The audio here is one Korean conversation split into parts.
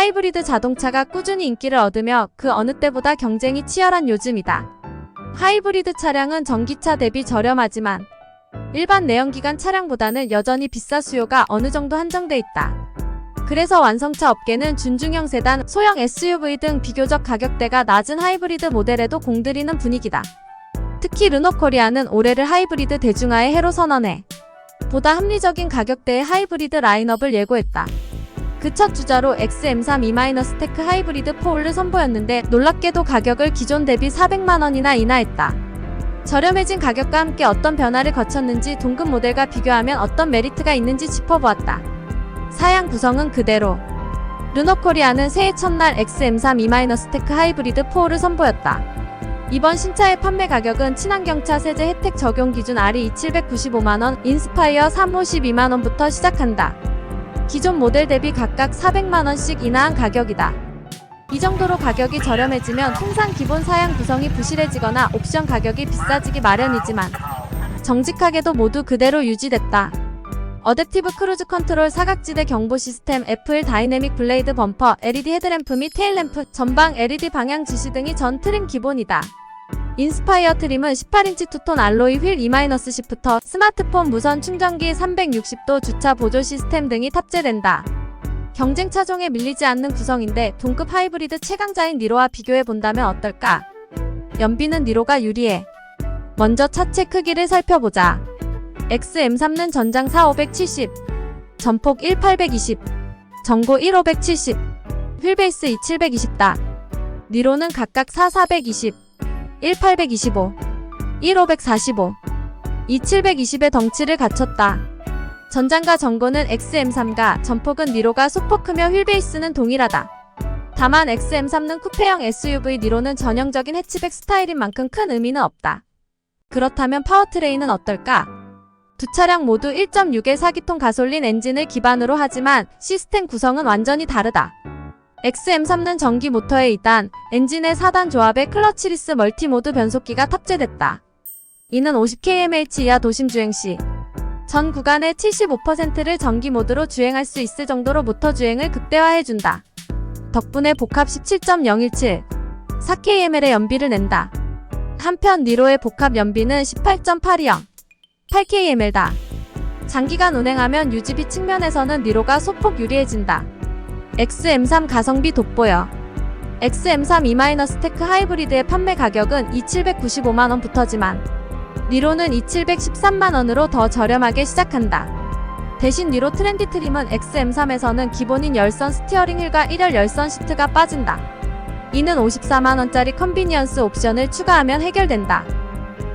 하이브리드 자동차가 꾸준히 인기를 얻으며 그 어느 때보다 경쟁이 치열한 요즘이다. 하이브리드 차량은 전기차 대비 저렴하지만 일반 내연기관 차량보다는 여전히 비싸 수요가 어느 정도 한정돼 있다. 그래서 완성차 업계는 준중형 세단, 소형 SUV 등 비교적 가격대가 낮은 하이브리드 모델에도 공들이는 분위기다. 특히 르노코리아는 올해를 하이브리드 대중화의 해로 선언해 보다 합리적인 가격대의 하이브리드 라인업을 예고했다. 그 첫 주자로 XM3 E-테크 하이브리드 4를 선보였는데 놀랍게도 가격을 기존 대비 400만 원이나 인하했다. 저렴해진 가격과 함께 어떤 변화를 거쳤는지 동급 모델과 비교하면 어떤 메리트가 있는지 짚어보았다. 사양 구성은 그대로. 르노코리아는 새해 첫날 XM3 E-테크 하이브리드 4를 선보였다. 이번 신차의 판매 가격은 친환경차 세제 혜택 적용 기준 RE 795만원, 인스파이어 352만원부터 시작한다. 기존 모델 대비 각각 400만원씩 인하한 가격이다. 이 정도로 가격이 저렴해지면 통상 기본 사양 구성이 부실해지거나 옵션 가격이 비싸지기 마련이지만 정직하게도 모두 그대로 유지됐다. 어댑티브 크루즈 컨트롤 사각지대 경보 시스템, F1 다이내믹 블레이드 범퍼, LED 헤드램프 및 테일램프, 전방 LED 방향 지시 등이 전 트림 기본이다. 인스파이어 트림은 18인치 투톤 알로이 휠 E-시프터, 스마트폰 무선 충전기 360도 주차 보조 시스템 등이 탑재된다. 경쟁 차종에 밀리지 않는 구성인데 동급 하이브리드 최강자인 니로와 비교해 본다면 어떨까? 연비는 니로가 유리해. 먼저 차체 크기를 살펴보자. XM3는 전장 4570, 전폭 1820, 전고 1570, 휠베이스 2720다. 니로는 각각 4420, 1825, 1545, 2720의 덩치를 갖췄다. 전장과 전고는 XM3가 전폭은 니로가 소폭 크며 휠베이스는 동일하다. 다만 XM3는 쿠페형 SUV 니로는 전형적인 해치백 스타일인 만큼 큰 의미는 없다. 그렇다면 파워트레인은 어떨까? 두 차량 모두 1.6의 4기통 가솔린 엔진을 기반으로 하지만 시스템 구성은 완전히 다르다. XM3는 전기 모터에 2단, 엔진의 4단 조합에 클러치리스 멀티모드 변속기가 탑재됐다. 이는 50km/h 이하 도심 주행 시 전 구간의 75%를 전기 모드로 주행할 수 있을 정도로 모터 주행을 극대화해준다. 덕분에 복합 17.017, 4km의 연비를 낸다. 한편 니로의 복합 연비는 18.820, 8km다. 장기간 운행하면 유지비 측면에서는 니로가 소폭 유리해진다. XM3 가성비 돋보여. XM3 E-테크 하이브리드의 판매 가격은 2,795만원 부터지만 니로는 2,713만원으로 더 저렴하게 시작한다. 대신 니로 트렌디 트림은 XM3에서는 기본인 열선 스티어링 휠과 1열 열선 시트가 빠진다. 이는 54만원짜리 컨비니언스 옵션을 추가하면 해결된다.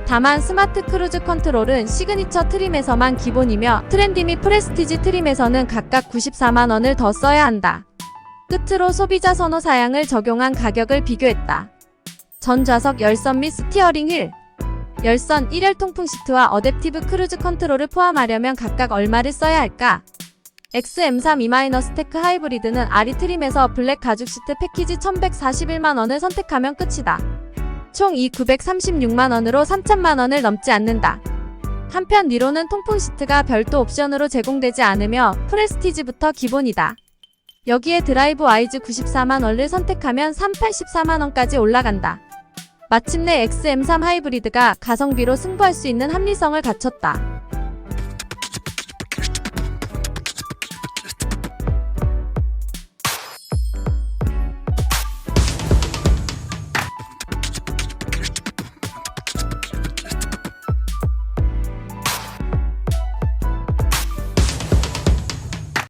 다만 스마트 크루즈 컨트롤은 시그니처 트림에서만 기본이며 트렌디 및 프레스티지 트림에서는 각각 94만원을 더 써야 한다. 끝으로 소비자 선호 사양을 적용한 가격을 비교했다. 전 좌석 열선 및 스티어링 휠, 열선 1열 통풍 시트와 어댑티브 크루즈 컨트롤을 포함하려면 각각 얼마를 써야 할까? XM3 E-테크 하이브리드는 아리 트림에서 블랙 가죽 시트 패키지 1141만원을 선택하면 끝이다. 총 이 936만원으로 3천만원을 넘지 않는다. 한편 니로는 통풍 시트가 별도 옵션으로 제공되지 않으며 프레스티지부터 기본이다. 여기에 드라이브 와이즈 94만원을 선택하면 384만원까지 올라간다. 마침내 XM3 하이브리드가 가성비로 승부할 수 있는 합리성을 갖췄다.